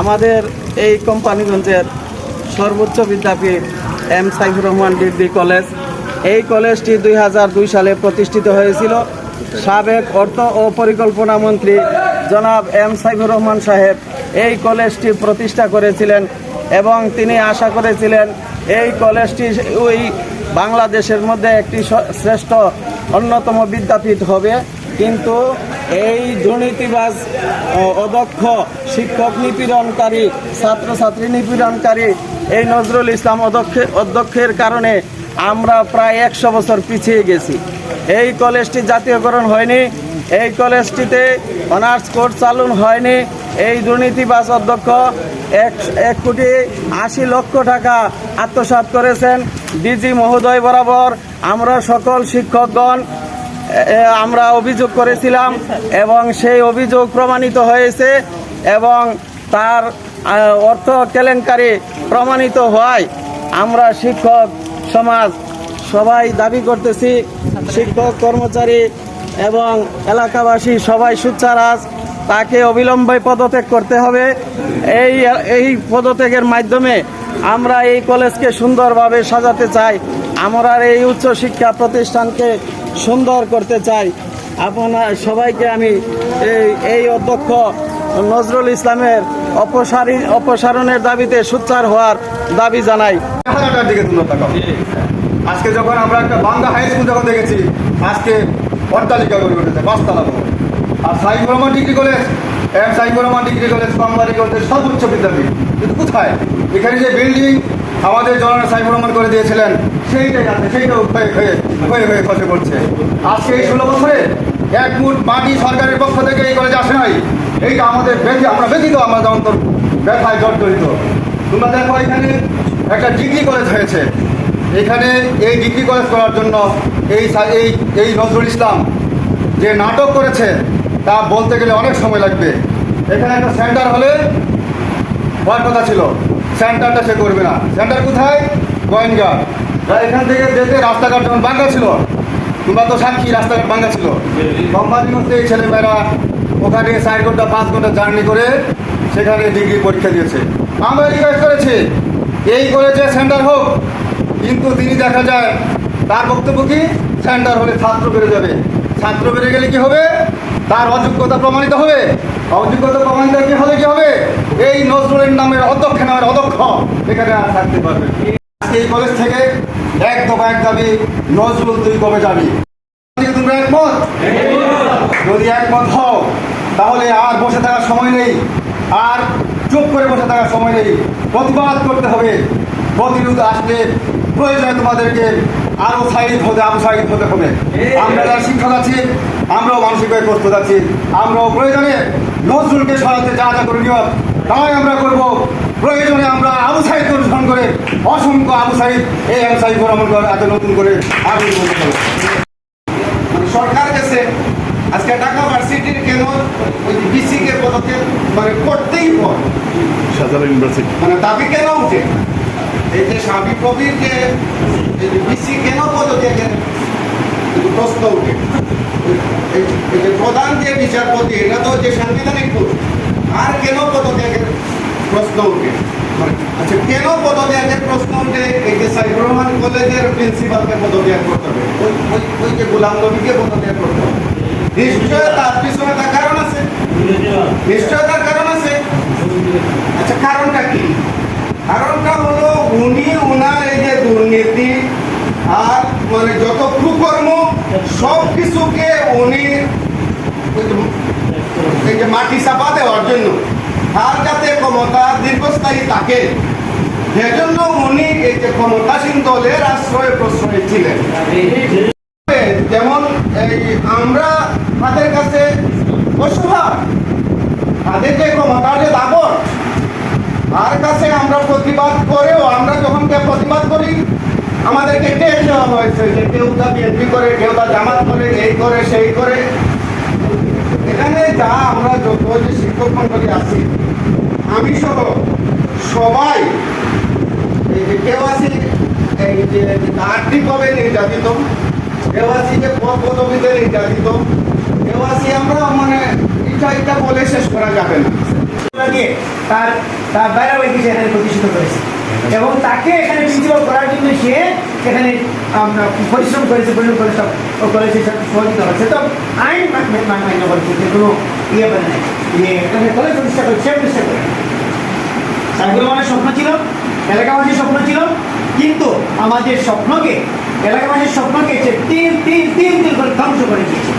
আমাদের এই কোম্পানিগঞ্জের সর্বোচ্চ বিদ্যাপীঠ M Saifur Rahman degree college. এই কলেজটি দুই সালে প্রতিষ্ঠিত হয়েছিল। সাবেক অর্থ ও পরিকল্পনা মন্ত্রী জনাব এম সাইফুর রহমান সাহেব এই কলেজটি প্রতিষ্ঠা করেছিলেন এবং তিনি আশা করেছিলেন এই কলেজটি ওই বাংলাদেশের মধ্যে একটি শ্রেষ্ঠ অন্যতম বিদ্যাপীঠ হবে। কিন্তু এই দুর্নীতিবাজ অদক্ষ শিক্ষক নিপীড়নকারী, ছাত্রছাত্রী নিপীড়নকারী এই নজরুল ইসলাম অধ্যক্ষ- অধ্যক্ষের কারণে আমরা প্রায় একশো বছর পিছিয়ে গেছি। এই কলেজটি জাতীয়করণ হয়নি, এই কলেজটিতে অনার্স কোর্স চালু হয়নি, এই দুর্নীতিবাজ অধ্যক্ষ এক এক কোটি আশি লক্ষ টাকা আত্মসাৎ করেছেন। ডিজি মহোদয় বরাবর আমরা সকল শিক্ষকগণ আমরা অভিযোগ করেছিলাম এবং সেই অভিযোগ প্রমাণিত হয়েছে এবং তার অর্থ কেলেঙ্কারি প্রমাণিত হওয়ায় আমরা শিক্ষক সমাজ সবাই দাবি করতেছি, শিক্ষক কর্মচারী এবং এলাকাবাসী সবাই সুচ্চারাজ তাকে অবিলম্বে পদত্যাগ করতে হবে। এই এই পদত্যাগের মাধ্যমে আমরা এই কলেজকে সুন্দরভাবে সাজাতে চাই। আমরা এই উচ্চ শিক্ষা প্রতিষ্ঠানকে সুন্দর করতে চাই। আপনার সবাইকে আমি এই এই অধ্যক্ষ নজরুল ইসলামের অপসারী অপসারণের দাবিতে সুচ্চার হওয়ার দাবি জানাই। আজকে যখন আমরা একটা বাংলা হাই স্কুল যখন দেখেছি, আজকে অট্টালিকা গড়ে উঠেছে পাঁচতলা আর Saifur Rahman degree college, M Saifur Rahman degree college company college সর্বোচ্চ বিদ্যাপীঠ কিন্তু কোথায়? এখানে যে বিল্ডিং আমাদের জনানা সাইফুর রহমান করে দিয়েছিলেন, সেইটাই আছে সেইটাও ক্ষয়ে হয়ে ক্ষয়ে হয়ে খসে পড়ছে। আজকে এই ষোলো বছরে এক মুঠ মাটি সরকারের পক্ষ থেকে এই কলেজে আসে নাই। এইটা আমাদের ব্যথি, আমরা ব্যথিত আমাদের অন্তর ব্যথায় জর্জরিত। তোমরা দেখো এখানে একটা ডিগ্রি কলেজ হয়েছে। এখানে এই ডিগ্রি কলেজ করার জন্য এই এই এই নজরুল ইসলাম যে নাটক করেছে, তা বলতে গেলে অনেক সময় লাগবে। এখানে একটা সেন্টার হলে হওয়ার কথা ছিল। সেন্টারটা সে করবে না। সেন্টার কোথায়? গোয়েন্দা। এখান থেকে যেতে রাস্তাঘাট যখন বাঙ্গা ছিল তোমরা তো সাক্ষী রাস্তাঘাট বাঙ্গা ছিল কোম্পানির মধ্যে এই ছেলেমেয়েরা ওখানে চার ঘণ্টা, পাঁচ ঘণ্টা জার্নি করে সেখানে ডিগ্রি পরীক্ষা দিয়েছে। আমরা রিকোয়েস্ট করেছি, এই কলেজে সেন্টার হোক, কিন্তু তিনি দেখা যায়, তার বক্তব্য কি? সেন্টার হলে ছাত্র বেড়ে যাবে। ছাত্র বেড়ে গেলে কি হবে? তার অযোগ্যতা প্রমাণিত হবে। অযোগ্যতা প্রমাণিত কি হলে কি হবে? এই নজরুলের নামের অধ্যক্ষ নামের অধ্যক্ষ এখানে আর থাকতে পারবে আজকে এই কলেজ থেকে এক দফা এক দাবি, নজরুল তুই কবে যাবি তোমরা একমত? যদি একমত হও, তাহলে আর বসে থাকার সময় নেই, আর চুপ করে বসে থাকার সময় নেই। প্রতিবাদ করতে হবে। প্রতিরোধ আসলে প্রয়োজনে তোমাদেরকে আরও সাইড হতে, আরও সাইড হতে হবে। আমরা যারা শিক্ষক আছি, আমরাও মানসিকভাবে প্রস্তুত আছি। আমরাও প্রয়োজনে নজরুলকে সরাতে যা যা করণীয়, তাই আমরা করব। প্রয়োজনে আমরা আবু সাহিদ অনুসরণ করে অসংখ্য আবু সাহিদ এই আবু সাহিদ ভ্রমণ করে এত নতুন করে আগুন মানে সরকার গেছে আজকে ঢাকা ভার্সিটির কেন ওই বিসি কে পদক্ষেপ মানে করতেই হয় সাজার ইউনিভার্সিটি। মানে দাবি কেন উঠে? এই যে স্বামী কবির যে বিসি কেন পদত্যাগের প্রশ্ন উঠে। এই- এই যে প্রধান যে বিচারপতি এটা তো যে সাংবিধানিক পুরুষ আর কেন পদত্যাগের প্রশ্ন উঠে। মানে, আচ্ছা কেন পদত্যাগের প্রশ্ন উঠে? এই যে সাইফুর রহমান কলেজের প্রিন্সিপালকে পদত্যাগ করতে হবে। ওই ওই যে গোলাম নবীকে পদত্যাগ করতে হবে। নিশ্চয় তার পিছনে তার কারণ আছে। নিশ্চয় তার কারণ আছে। আচ্ছা কারণটা কি? কারণটা হলো উনি ওনার এই যে দুর্নীতি আর মানে যত কুকর্ম সব কিছুকে উনি এই যে মাটি চাপা দেওয়ার জন্য তার যাতে ক্ষমতা দীর্ঘস্থায়ী থাকে সেজন্য উনি এই যে ক্ষমতাসীন দলের আশ্রয় প্রশ্রয় ছিলেন। যেমন এই আমরা তাদের কাছে তাদের যে ক্ষমতার যে দাবর তার কাছে আমরা প্রতিবাদ করেও আমরা যখন প্রতিবাদ করি, আমাদেরকে টেক দেওয়া হয়েছে যে কেউ তা বিএনপি করে, কেউ তা জামাত করে, এই করে, সেই করে। এখানে যা আমরা যত যে শিক্ষক মন্ডলী আছি আমি সহ সবাই কেওয়াসি এই যে আর্থিকভাবে নির্যাতিত আছি যে পদ পদবিতে নির্যাতিত আছি আমরা মানে ইচ্ছা ইচ্ছা বলে শেষ করা যাবে না। তার তার বাইরে প্রতিষ্ঠিত করেছে? এবং তাকে এখানে প্রিন্সিপাল করার জন্য সে এখানে পরিশ্রম করেছে, পরিশ্রম করে সব কলেজে সব সহযোগিতা করেছে। তো আইন মান্য করেছে যে কোনো ইয়ে নাই, যে এখানে কলেজ প্রতিষ্ঠা করে, সে প্রতিষ্ঠা করে। সাইফুর রহমানের স্বপ্ন ছিল, এলাকাবাসীর স্বপ্ন ছিল, কিন্তু আমাদের স্বপ্নকে, এলাকাবাসীর স্বপ্নকে সে তিন তিন তিন তিন করে ধ্বংস করে দিয়েছে।